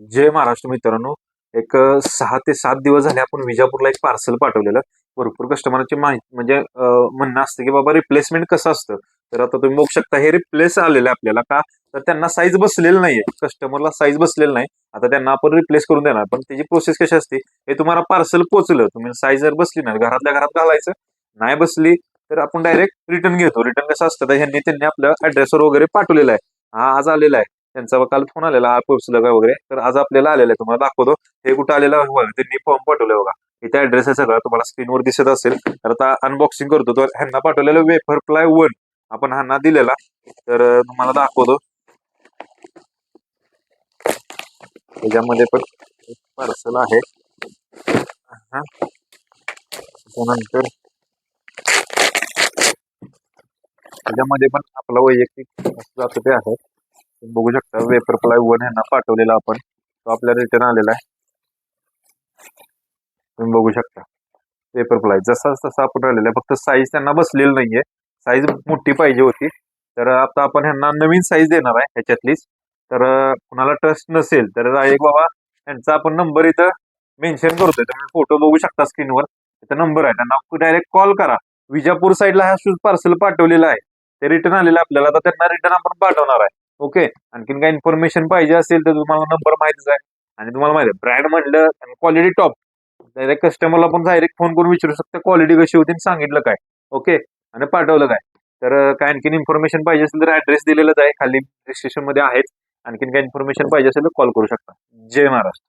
जय महाराष्ट्र मित्रांनो. एक सहा ते सात दिवस झाले आपण विजापूरला एक पार्सल पाठवलेलं. भरपूर कस्टमरची माहिती म्हणजे म्हणणं असतं की बाबा रिप्लेसमेंट कसं असतं? तर आता तुम्ही बघू शकता हे रिप्लेस आलेलं आहे आपल्याला का? तर त्यांना साईज बसलेलं नाहीये. कस्टमरला साईज बसलेलं नाही. आता त्यांना आपण रिप्लेस करून देणार. पण त्याची प्रोसेस कशी असते? हे तुम्हाला पार्सल पोचलं तुम्ही साईज जर बसली ना घरातल्या घरात घालायचं नाही बसली तर आपण डायरेक्ट रिटर्न घेतो. रिटर्न कसं असतं? तर ह्यांनी त्यांनी आपल्या ऍड्रेसवर वगैरे पाठवलेलं आहे. हा आज आलेला आहे. त्यांचा काल फोन आलेला हा पोहोचलं का वगैरे. तर आज आपल्याला आलेलं आहे तुम्हाला दाखवतो. हे कुठं आलेलं बघा त्यांनी फॉर्म पाठवलं बघा. इथे ऍड्रेस आहे सगळा तुम्हाला स्क्रीनवर दिसत असेल. तर आता अनबॉक्सिंग करतो. तर ह्यांना पाठवलेलं वेफर प्लाय वन आपण ह्यांना दिलेला. तर तुम्हाला दाखवतो. त्याच्यामध्ये पण पार्सल आहे. त्यानंतर त्याच्यामध्ये पण आपला वैयक्तिक जातो ते आहे. बघू शकता वेपर प्लाय वन ह्यांना पाठवलेला आपण. तो आपल्याला रिटर्न आलेला आहे. तुम्ही बघू शकता. पेपर प्लाय जसा तसा आपण राहिलेला आहे. फक्त साईज त्यांना बसलेली नाहीये. साईज मोठी पाहिजे होती. तर आता आपण ह्यांना नवीन साईज देणार आहे ह्याच्यातलीच. तर कुणाला ट्रस्ट नसेल तर एक बाबा यांचा आपण नंबर इथं मेन्शन करतोय. तुम्ही फोटो बघू शकता स्क्रीनवर इथं नंबर आहे. त्यांना डायरेक्ट कॉल करा. विजापूर साईडला हा शूज पार्सल पाठवलेला आहे. ते रिटर्न आलेलं आपल्याला. तर त्यांना रिटर्न आपण पाठवणार आहे. ओके. आणखीन काय इन्फॉर्मेशन पाहिजे असेल तर तुम्हाला नंबर माहितीच आहे. आणि तुम्हाला माहिती आहे ब्रँड म्हटलं क्वालिटी टॉप डायरेक्ट कस्टमरला पण डायरेक्ट फोन करून विचारू शकता क्वालिटी कशी होती आणि सांगितलं काय. ओके. आणि पाठवलं काय. तर काय आणखीन इन्फॉर्मेशन पाहिजे असेल तर ऍड्रेस दिलेलाच आहे. खाली डिस्क्रिप्शनमध्ये आहेत आणखीन काय इन्फॉर्मेशन पाहिजे असेल तर कॉल करू शकता. जय महाराष्ट्र.